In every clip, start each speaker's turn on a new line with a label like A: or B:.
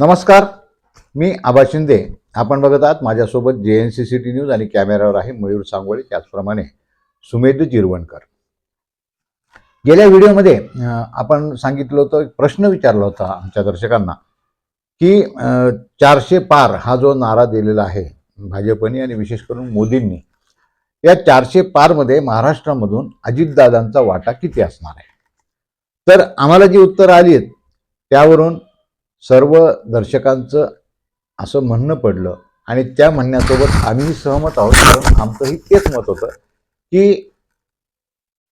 A: नमस्कार मी आबा शिंदे. आपण बघत आहात माझ्यासोबत जे N C C T news आणि कॅमेऱ्यावर आहे मयूर सांगोळे त्याचप्रमाणे सुमेध जिरवणकर. गेल्या व्हिडिओमध्ये आपण सांगितलं होतं एक प्रश्न विचारला होता आमच्या दर्शकांना की चारशे पार हा जो नारा दिलेला आहे भाजपने आणि विशेष करून मोदींनी या चारशे पारमध्ये महाराष्ट्रामधून अजितदादांचा वाटा किती असणार आहे? तर आम्हाला जी उत्तरं आली आहेत त्यावरून सर्व दर्शकांचं असं म्हणणं पडलं आणि त्या म्हणण्यासोबत आम्हीही सहमत आहोत कारण आमचंही तेच मत होतं की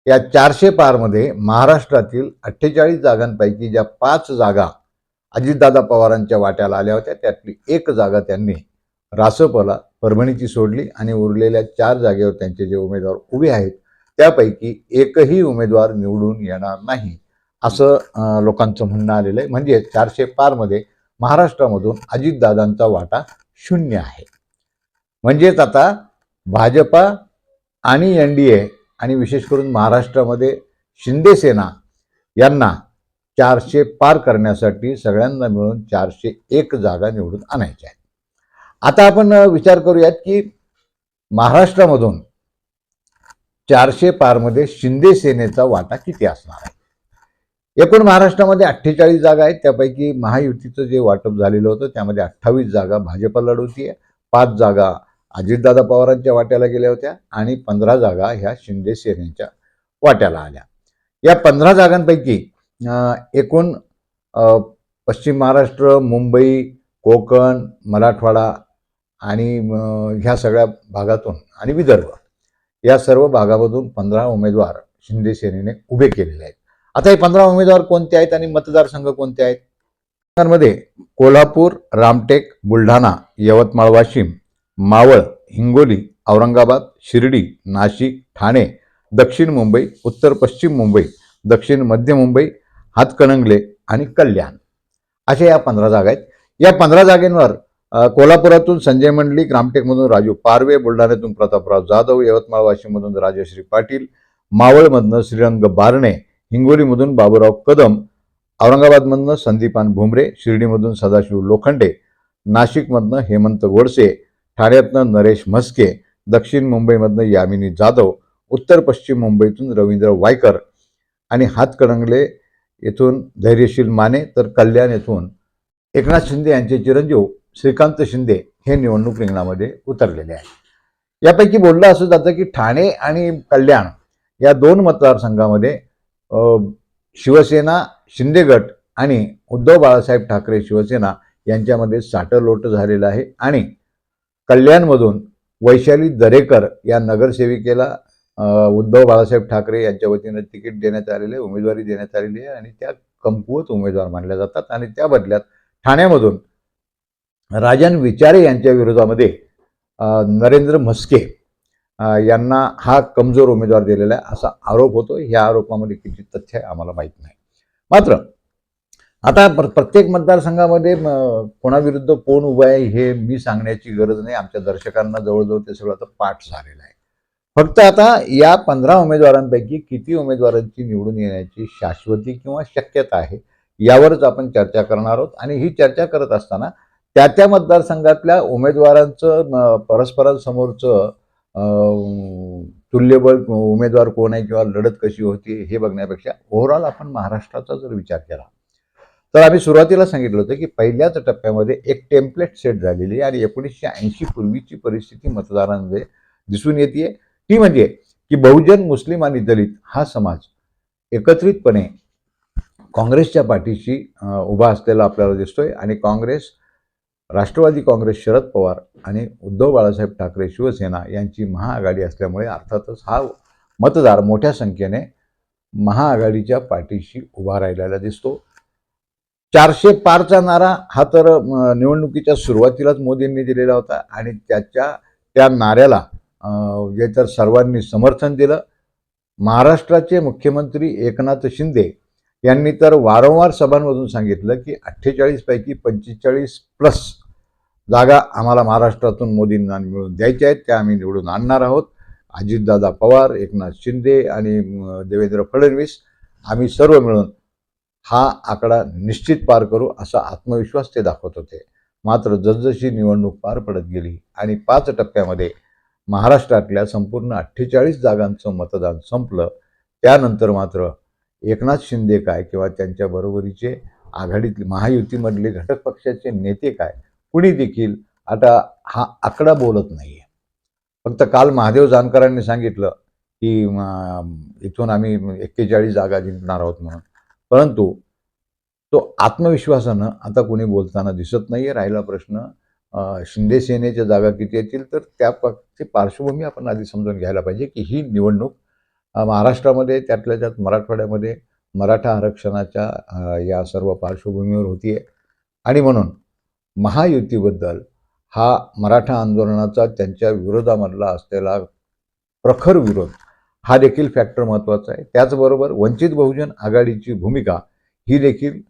A: या चारशे पारमध्ये महाराष्ट्रातील अठ्ठेचाळीस जागांपैकी ज्या पाच जागा अजितदादा पवारांच्या वाट्याला आल्या होत्या त्यातली एक जागा त्यांनी रासपला परभणीची सोडली आणि उरलेल्या चार जागेवर त्यांचे जे उमेदवार उभे आहेत त्यापैकी एकही उमेदवार निवडून येणार नाही. असं लोकांचं म्हणणं आलेलं आहे. म्हणजे चारशे पारमध्ये महाराष्ट्रामधून अजितदादांचा वाटा शून्य आहे. म्हणजेच आता भाजपा आणि एन डी ए आणि विशेष करून महाराष्ट्रामध्ये शिंदे सेना यांना चारशे पार करण्यासाठी सगळ्यांना मिळून चारशे एक जागा निवडून आणायच्या आहेत. आता आपण विचार करूयात की महाराष्ट्रामधून चारशे पारमध्ये शिंदे सेनेचा वाटा किती असणार आहे? एकूण महाराष्ट्रामध्ये अठ्ठेचाळीस जागा आहेत. त्यापैकी महायुतीचं जे वाटप झालेलं होतं त्यामध्ये अठ्ठावीस जागा भाजपा लढवती आहे पाच जागा अजितदादा पवारांच्या वाट्याला गेल्या होत्या आणि पंधरा जागा ह्या शिंदे सेनेच्या वाट्याला आल्या. या पंधरा जागांपैकी एकूण अं, पश्चिम महाराष्ट्र मुंबई कोकण मराठवाडा आणि ह्या सगळ्या भागातून आणि विदर्भ या सर्व भागामधून पंधरा उमेदवार शिंदे सेनेने उभे केलेले आहेत. आता हे पंधरा उमेदवार कोणते आहेत आणि मतदारसंघ कोणते आहेत? मध्ये कोल्हापूर रामटेक बुलढाणा यवतमाळ वाशिम मावळ हिंगोली औरंगाबाद शिर्डी नाशिक ठाणे दक्षिण मुंबई उत्तर पश्चिम मुंबई दक्षिण मध्य मुंबई हातकणंगले आणि कल्याण. अशा या पंधरा जागा आहेत. या पंधरा जागेंवर कोल्हापुरातून संजय मंडलिक रामटेकमधून राजू पारवे बुलढाण्यातून प्रतापराव जाधव यवतमाळ वाशिममधून राजश्री पाटील मावळमधनं श्रीरंग बारणे हिंगोलीमधून बाबूराव कदम औरंगाबादमधनं संदीपान भुमरे शिर्डीमधून सदाशिव लोखंडे नाशिकमधनं हेमंत गोडसे ठाण्यातनं नरेश म्हस्के दक्षिण मुंबईमधनं यामिनी जाधव उत्तर पश्चिम मुंबईतून रवींद्र वायकर आणि हातकणंगले येथून धैर्यशील माने तर कल्याण येथून एकनाथ शिंदे यांचे चिरंजीव श्रीकांत शिंदे हे निवडणूक रिंगणामध्ये उतरलेले आहे यापैकी बोललं असं जातं की ठाणे आणि कल्याण या दोन मतदारसंघामध्ये शिवसेना शिंदे गट आणि उद्धव बाळासाहेब ठाकरे शिवसेना यांच्यामध्ये साटलोट झालेलं आहे. आणि कल्याणमधून वैशाली दरेकर या नगरसेविकेला उद्धव बाळासाहेब ठाकरे यांच्या वतीनं तिकीट देण्यात आलेले आहे उमेदवारी देण्यात आलेली आहे आणि त्या कमकुवत उमेदवार मानल्या जातात. आणि त्या बदल्यात ठाण्यामधून राजन विचारे यांच्या विरोधामध्ये नरेंद्र म्हस्के यांना हा कमजोर उमेदवार दिलेला आहे असा आरोप होतो. ह्या आरोपामध्ये किती तथ्य आहे आम्हाला माहीत नाही. मात्र आता प्र प्रत्येक मतदारसंघामध्ये कोणाविरुद्ध कोण उभं आहे हे मी सांगण्याची गरज नाही. आमच्या दर्शकांना जवळजवळ ते सगळं आता पाठ झालेलं आहे. फक्त आता या पंधरा उमेदवारांपैकी किती उमेदवारांची निवडून येण्याची शाश्वती किंवा शक्यता आहे यावरच आपण चर्चा करणार आहोत. आणि ही चर्चा करत असताना त्या त्या मतदारसंघातल्या उमेदवारांचं परस्परांसमोरचं तुल्यबळ उमेदवार कोण आहे किंवा लढत कशी होती हे बघण्यापेक्षा ओव्हरऑल आपण महाराष्ट्राचा जर विचार केला तर आम्ही सुरुवातीला सांगितलं होतं की पहिल्याच टप्प्यामध्ये एक टेम्पलेट सेट झालेली आहे आणि एकोणीसशे ऐंशी पूर्वीची परिस्थिती मतदारांमध्ये दिसून येते ती म्हणजे की बहुजन मुस्लिम आणि दलित हा समाज एकत्रितपणे काँग्रेसच्या पाठीशी उभा असलेला आपल्याला दिसतोय आणि काँग्रेस राष्ट्रवादी काँग्रेस शरद पवार आणि उद्धव बाळासाहेब ठाकरे शिवसेना यांची महाआघाडी असल्यामुळे अर्थातच हा मतदार मोठ्या संख्येने महाआघाडीच्या पाठीशी उभा राहिलेला दिसतो. चारशे पारचा नारा हा तर निवडणुकीच्या सुरुवातीलाच मोदींनी दिलेला होता आणि त्याच्या त्या नाऱ्याला अं, जे तर सर्वांनी समर्थन दिलं. महाराष्ट्राचे मुख्यमंत्री एकनाथ शिंदे यांनी तर वारंवार सभांमधून सांगितलं की अठ्ठेचाळीसपैकी पंचेचाळीस प्लस जागा आम्हाला महाराष्ट्रातून मोदींना मिळून द्यायच्या आहेत त्या आम्ही निवडून आणणार आहोत. अजितदादा पवार एकनाथ शिंदे आणि देवेंद्र फडणवीस आम्ही सर्व मिळून हा आकडा निश्चित पार करू असा आत्मविश्वास ते दाखवत होते. मात्र जसजशी निवडणूक पार पडत गेली आणि पाच टप्प्यामध्ये महाराष्ट्रातल्या संपूर्ण अठ्ठेचाळीस जागांचं मतदान संपलं त्यानंतर मात्र एकनाथ शिंदे काय किंवा त्यांच्या बरोबरीचे आघाडीतले महायुतीमधले घटक पक्षाचे नेते काय कुणी देखील आता हा आकडा बोलत नाही आहे फक्त काल महादेव जानकरांनी सांगितलं की इथून आम्ही एक्केचाळीस जागा जिंकणार आहोत म्हणून. परंतु तो आत्मविश्वासानं आता कोणी बोलताना दिसत नाही आहे राहिला प्रश्न शिंदेसेनेच्या शिंदे सेनेच्या जागा किती येतील? तर त्या पक्षची पार्श्वभूमी आपण आधी समजून घ्यायला पाहिजे की ही निवडणूक महाराष्ट्रामध्ये त्यातल्या त्यात मराठवाड्यामध्ये मराठा आरक्षणाच्या या सर्व पार्श्वभूमीवर होती आहे आणि म्हणून महायुतीबद्दल हा मराठा आंदोलनाचा त्यांच्या विरोधामधला असलेला प्रखर विरोध हा देखील फॅक्टर महत्त्वाचा आहे. त्याचबरोबर वंचित बहुजन आघाडीची भूमिका ही देखील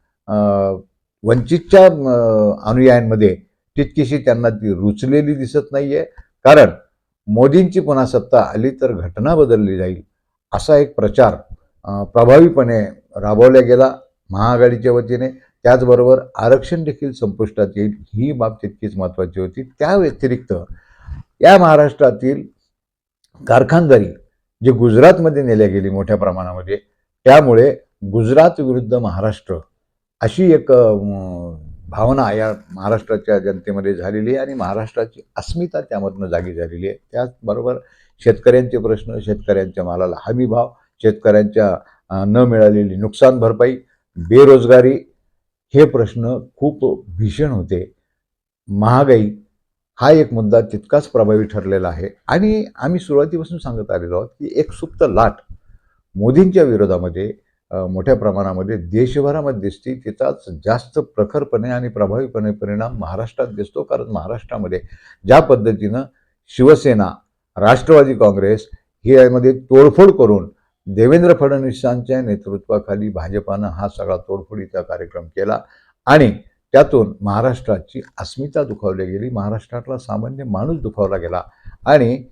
A: वंचितच्या अनुयायांमध्ये तितकीशी त्यांना ती रुचलेली दिसत नाही आहे कारण मोदींची पुन्हा सत्ता आली तर घटना बदलली जाईल असा एक प्रचार प्रभावीपणे राबवला गेला महाआघाडीच्या वतीने. त्याचबरोबर आरक्षण देखील संपुष्टात येईल ही बाब तितकीच महत्त्वाची होती. त्या व्यतिरिक्त या महाराष्ट्रातील कारखानदारी जी गुजरातमध्ये नेल्या गेली मोठ्या प्रमाणामध्ये त्यामुळे गुजरात विरुद्ध महाराष्ट्र अशी एक भावना या महाराष्ट्राच्या जनतेमध्ये झालेली आहे आणि महाराष्ट्राची अस्मिता त्यामधनं जागी झालेली आहे. त्याचबरोबर शेतकऱ्यांचे प्रश्न शेतकऱ्यांच्या मालाला हमी भाव शेतकऱ्यांच्या न मिळालेली नुकसान भरपाई बेरोजगारी हे प्रश्न खूप भीषण होते. महागाई हा एक मुद्दा तितकाच प्रभावी ठरलेला आहे. आणि आम्ही सुरुवातीपासून सांगत आलेलो आहोत की एक सुप्त लाट मोदींच्या विरोधामध्ये मोठ्या प्रमाणामध्ये देशभरामध्ये दिसते तिचाच जास्त प्रखरपणे आणि प्रभावीपणे परिणाम महाराष्ट्रात दिसतो. कारण महाराष्ट्रामध्ये ज्या पद्धतीनं शिवसेना राष्ट्रवादी काँग्रेस हे यामध्ये तोडफोड करून देवेंद्र फडणवीसांच्या नेतृत्वाखाली भाजपानं हा सगळा तोडफोडीचा कार्यक्रम केला आणि त्यातून महाराष्ट्राची अस्मिता दुखावली गेली. महाराष्ट्रातला सामान्य माणूस दुखावला गेला. आणि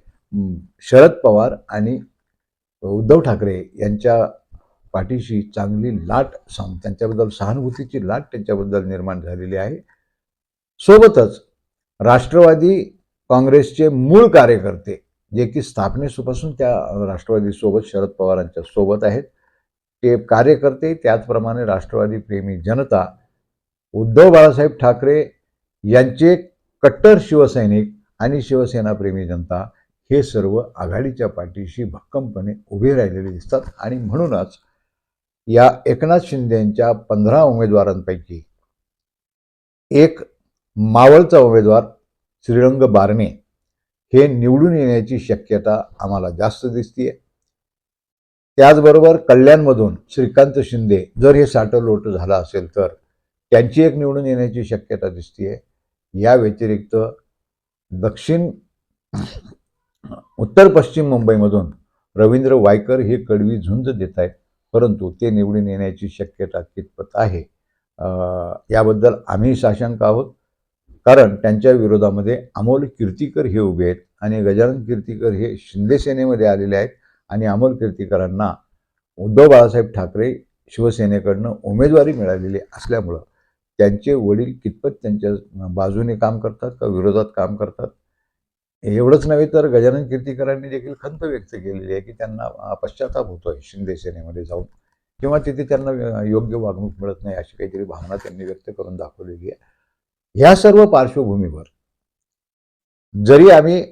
A: शरद पवार आणि उद्धव ठाकरे यांच्या पाठीशी चांगली लाट सम त्यांच्याबद्दल सहानुभूतीची लाट त्यांच्याबद्दल निर्माण झालेली आहे. सोबतच राष्ट्रवादी काँग्रेसचे मूळ कार्यकर्ते जे की स्थापनेपासून त्या राष्ट्रवादीसोबत शरद पवारांच्या सोबत आहेत. ते कार्यकर्ते त्याचप्रमाणे राष्ट्रवादी प्रेमी जनता उद्धव बाळासाहेब ठाकरे यांचे कट्टर शिवसैनिक आणि शिवसेनाप्रेमी जनता हे सर्व आघाडीच्या पाठीशी भक्कमपणे उभे राहिलेले दिसतात. आणि म्हणूनच या एकनाथ शिंदेंच्या पंधरा उमेदवारांपैकी एक मावळचा उमेदवार श्रीरंग बारणे हे निवडून येण्याची शक्यता आम्हाला जास्त दिसतीये. त्याचबरोबर कल्याणमधून श्रीकांत शिंदे जर हे साठलोट झालं असेल तर त्यांची एक निवडून येण्याची शक्यता दिसतीये. या व्यतिरिक्त दक्षिण उत्तर पश्चिम मुंबईमधून रवींद्र वायकर हे कडवी झुंज देत आहेत परंतु ते निवडून येण्याची शक्यता कितपत आहे? याबद्दल आम्ही साशंक आहोत. कारण त्यांच्या विरोधामध्ये अमोल कीर्तीकर हे उभे आहेत आणि गजानन कीर्तीकर हे शिंदे सेनेमध्ये आलेले आहेत आणि अमोल कीर्तीकरांना उद्धव बाळासाहेब ठाकरे शिवसेनेकडनं उमेदवारी मिळालेली असल्यामुळं त्यांचे वडील कितपत त्यांच्या बाजूने काम करतात का विरोधात काम करतात? एवढंच नव्हे तर गजानन कीर्तीकरांनी देखील खंत व्यक्त केलेली आहे की त्यांना पश्चाताप पश्चाताप आहे शिंदे सेनेमध्ये जाऊन. किंवा तिथे त्यांना योग्य वागणूक मिळत नाही अशी काहीतरी भावना त्यांनी व्यक्त करून दाखवलेली आहे. ह्या सर्व पार्श्वभूमीवर जरी आम्ही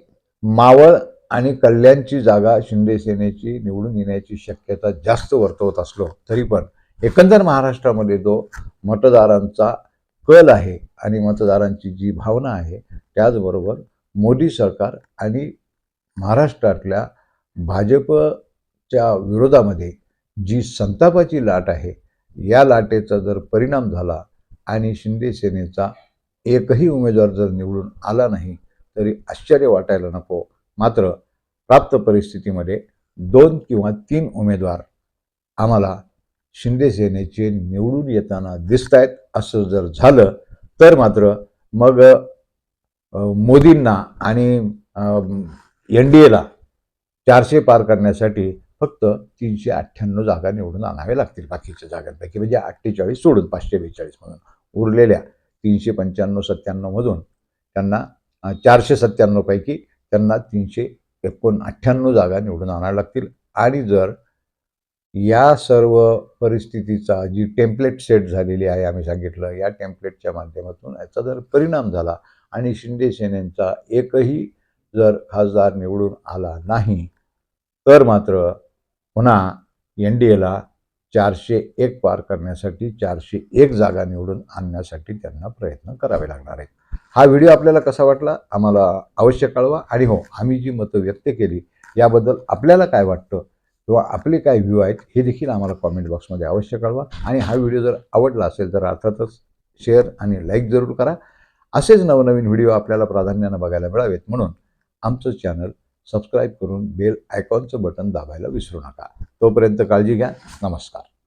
A: मावळ आणि कल्याणची जागा शिंदे सेनेची निवडून येण्याची शक्यता जास्त वर्तवत असलो तरी पण एकंदर महाराष्ट्रामध्ये जो मतदारांचा कल आहे आणि मतदारांची जी भावना आहे त्याचबरोबर मोदी सरकार आणि महाराष्ट्रातल्या भाजपच्या विरोधामध्ये जी संतापाची लाट आहे या लाटेचा जर परिणाम झाला आणि शिंदे सेनेचा एकही उमेदवार जर निवडून आला नाही तरी आश्चर्य वाटायला नको. मात्र प्राप्त परिस्थितीमध्ये दोन किंवा तीन उमेदवार आम्हाला शिंदे सेनेचे निवडून येताना दिसत आहेत असं जर झालं तर मात्र मग मोदींना आणि एन डी एला चारशे पार करण्यासाठी फक्त तीनशे अठ्ठ्याण्णव जागा निवडून आणाव्या लागतील बाकीच्या जागांपैकी. म्हणजे अठ्ठेचाळीस सोडून पाचशे बेचाळीस म्हणून उरलेल्या तीनशे पंच्याण्णव सत्त्याण्णवमधून त्यांना चारशे सत्त्याण्णवपैकी त्यांना तीनशे एकोण अठ्ठ्याण्णव जागा निवडून आणाव्या लागतील. आणि जर या सर्व परिस्थितीचा जी टेम्पलेट सेट झालेली आहे आम्ही सांगितलं या टेम्पलेटच्या माध्यमातून याचा जर परिणाम झाला आणि शिंदे सेनेचा एकही जर खासदार निवडून आला नाही तर मात्र पुन्हा एन डी एला चारशे एक पार करण्यासाठी चारशे एक जागा निवडून आणण्यासाठी त्यांना प्रयत्न करावे लागणार आहेत. हा व्हिडिओ आपल्याला कसा वाटला? आम्हाला अवश्य कळवा. आणि हो आम्ही जी मतं व्यक्त केली याबद्दल आपल्याला काय वाटतं किंवा आपले काय व्ह्यू आहेत हे देखील आम्हाला कॉमेंट बॉक्समध्ये अवश्य कळवा. आणि हा व्हिडिओ जर आवडला असेल तर अर्थातच शेअर आणि लाईक जरूर करा. असेच नवनवीन व्हिडिओ आपल्याला प्राधान्यानं बघायला मिळावेत म्हणून आमचं चॅनल सबस्क्राईब करून बेल आयकॉनचं बटन दाबायला विसरू नका. तोपर्यंत काळजी घ्या. नमस्कार.